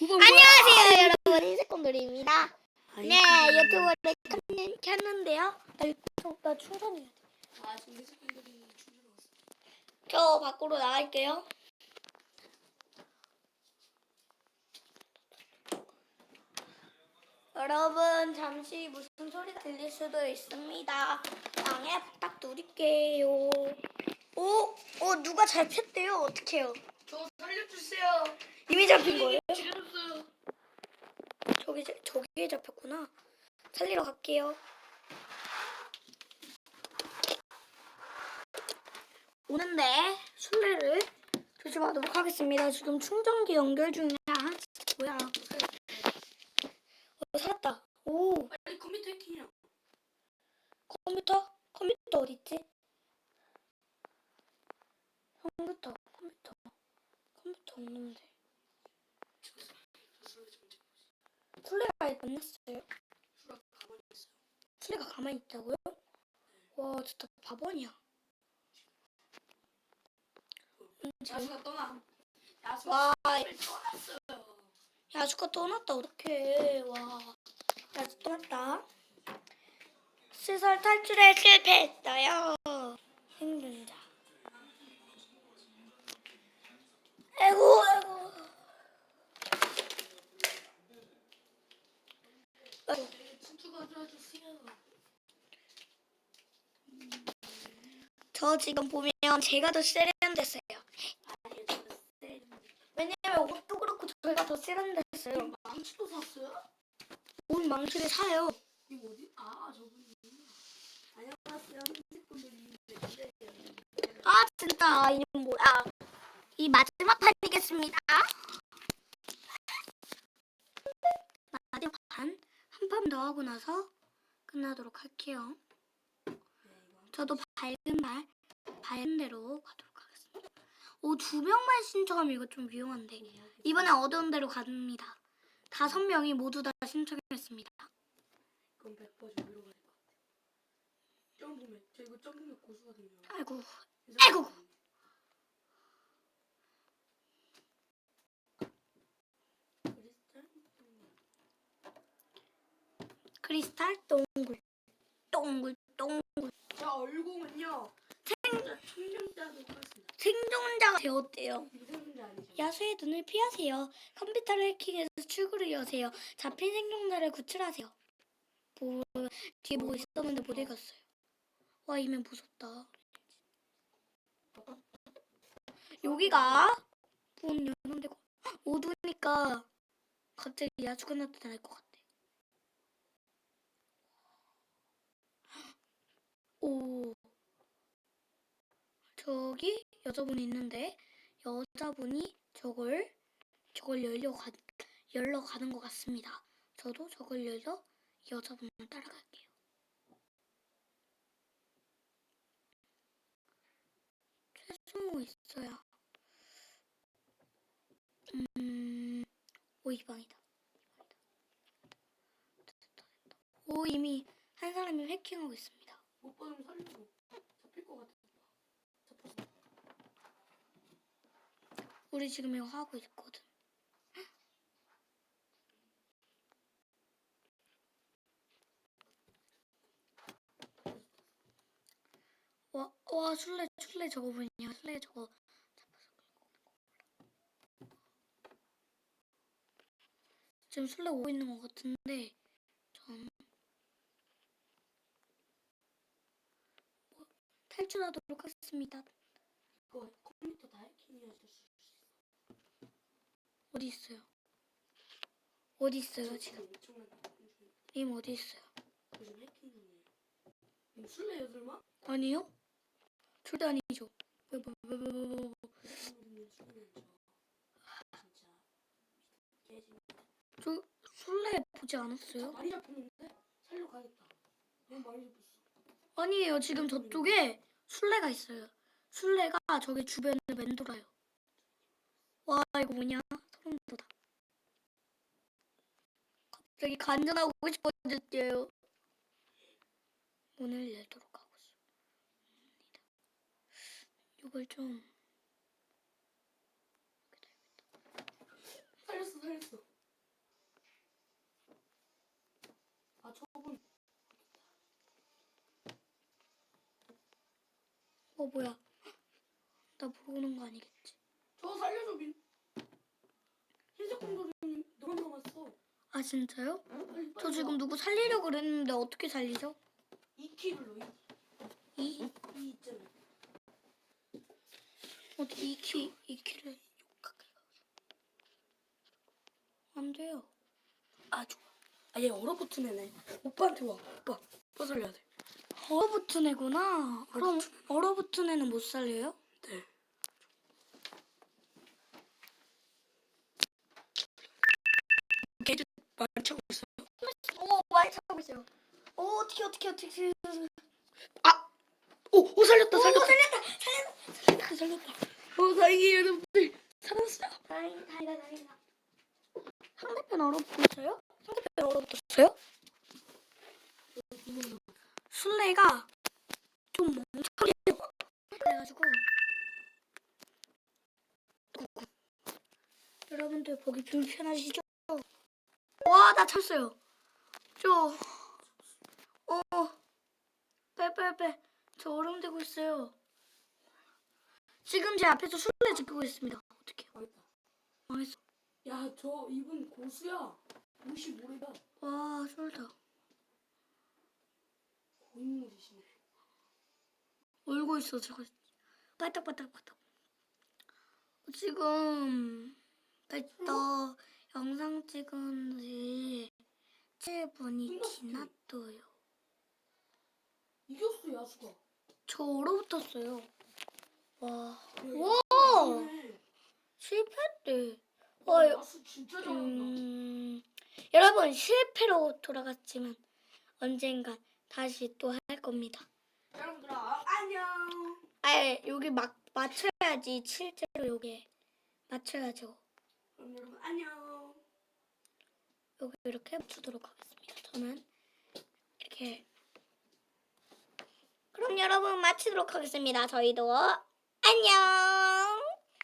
안녕하세요 여러분. 아이, 네 유튜브를 켰는- 켰는데요. 나, 유튜브- 나 충전해야 돼. 아 지금 스분들이 충전 왔어. 저 밖으로 나갈게요. 여러분 잠시 무슨 소리가 들릴 수도 있습니다. 양해 부탁드릴게요. 오, 오 누가 잘 폈대요? 어떡해요 저 살려주세요. 이미 잡힌 거예요? 죽였어요. 저기 저기에 잡혔구나. 살리러 갈게요. 오는데 술래를 조심하도록 하겠습니다. 지금 충전기 연결 중이야. 뭐야? 어, 살았다. 오 빨리 컴퓨터 해킹이야. 컴퓨터? 컴퓨터 어디 있지? 컴퓨터 컴퓨터 컴퓨터 없는데. 술래가 만났어요. 수라 가만히 있다고요? 와 진짜 바보냐. 음, 야수가 떠나. 야수 와, 떠났어요. 야수가 떠났다 어떡해. 와, 야수 떠났다. 시설 탈출에 실패했어 저 지금 보면 제가 더 세련됐어요. 왜냐면 옷도 그렇고 제가 더 세련됐어요. 망치도 샀어요? 옷 망치를 사요. 이거 어디? 아 저분이. 안녕하세요. 스분들이 아 진짜 이 뭐야 이 마지막 판이겠습니다 마지막 판 한 판 더 하고 나서 끝나도록 할게요 저도 밝은 말 밝은 대로 가도록 하겠습니다 오 두 명만 신청하면 이거 좀 위험한데 이번엔 어두운 대로 갑니다 다섯 명이 모두 다 신청했습니다 그럼 100%좀 위로 가야 될것 같아. 점프맨. 저 이거 점프맨 고수거든요. 아이고 아이고. 크리스탈 동굴 동굴 자 얼공은요. 생존자 생존자가 되었대요? 야수의 눈을 피하세요. 컴퓨터를 해킹해서 출구를 여세요. 잡힌 생존자를 구출하세요. 뭐, 뒤에 보고 있었는데 못 읽었어요. 와, 이면 무섭다. 여기가 문 여는 데고 어두우니까 갑자기 야수가 나타날 것 같아. 오, 저기 여자분이 있는데 여자분이 저걸 저걸 열려 가 열러 가는 것 같습니다. 저도 저걸 열러 여자분을 따라갈게요. 최승우 있어요. 음, 오 이 방이다. 오 이미 한 사람이 해킹하고 있습니다. 못 받으면 살려줘. 잡힐 것 같아. 잡혔어. 우리 지금 이거 하고 있거든. 와, 와, 술래, 술래 저거 보이냐? 술래 저거. 지금 술래 오고 있는 것 같은데, 전 뭐, 탈출하도록 하겠습니다 해킹이었을 수 있어. 어디 있어요? 어디 있어요 지금? 님 어디 있어요? 요즘 해킹이에요. 술래요 설마? 아니요? 절대 아니죠. 저 술래 보지 않았어요? 많이 잡혔는데 살려 가겠다. 너무 많이 잡혔어. 아니에요. 지금 저쪽에 술래가 있어요. 술래가 저기 주변을 맴돌아요. 와 이거 뭐냐? 한도다. 갑자기 간전하고 싶어졌대요. 오늘 열도록 하고 있습니다. 이걸 좀 살렸어 살렸어. 아 저분. 어 뭐야? 나 모르는 거 아니겠지? 너무. 아 진짜요? 빨리, 빨리 저 와. 지금 누구 살리려고 그랬는데 어떻게 살리죠? 이 키를 넣어. 이이 있잖아. 어떻게 이키 이 키를 욕하게 안 돼요. 아 좋아. 아얘 얼어붙은 애네. 오빠한테 와. 오빠. 오빠 살려야 돼. 얼어붙은 애구나. 그럼 얼어붙은 애는 못 살려요? 많이 차고 있어요. 오 많이 찾고 있어요. 오 어떻게 어떻게 어떻게 아! 오! 오 살렸다 살렸다. 살렸다 살렸다. 살렸다 살렸다. 오 다행이에요 여러분들. 살았어요. 다행 다행이다 다행이다. 상대편 얼어붙었어요? 상대편 얼어붙었어요? 술래가 좀 멍청해요. 그래가지고 여러분들 보기 불편하시죠? 와 나 쳤어요. 저 어, 빼 빼 빼 저 얼음 되고 있어요. 지금 제 앞에서 술래 지키고 있습니다. 어떻게. 망했어? 야, 저 이분 고수야. 55레다. 와 술다. 고인물이시네. 울고 있어 저거 빠딱빠딱빠딱 지금 영상 찍은 지 7분이 지났어요 이겼어, 야수가. 저 얼어붙었어요 와 와! 실패했대 와, 와, 야수 진짜 잘한다. 음, 여러분 실패로 돌아갔지만 언젠간 다시 또 할 겁니다 여러분들아, 안녕. 아 여기 막 맞춰야지 실제로 여기 맞춰야죠 그럼 여러분, 안녕. 여기 이렇게 맞추도록 하겠습니다. 저는 이렇게 그럼 여러분 마치도록 하겠습니다. 저희도 안녕.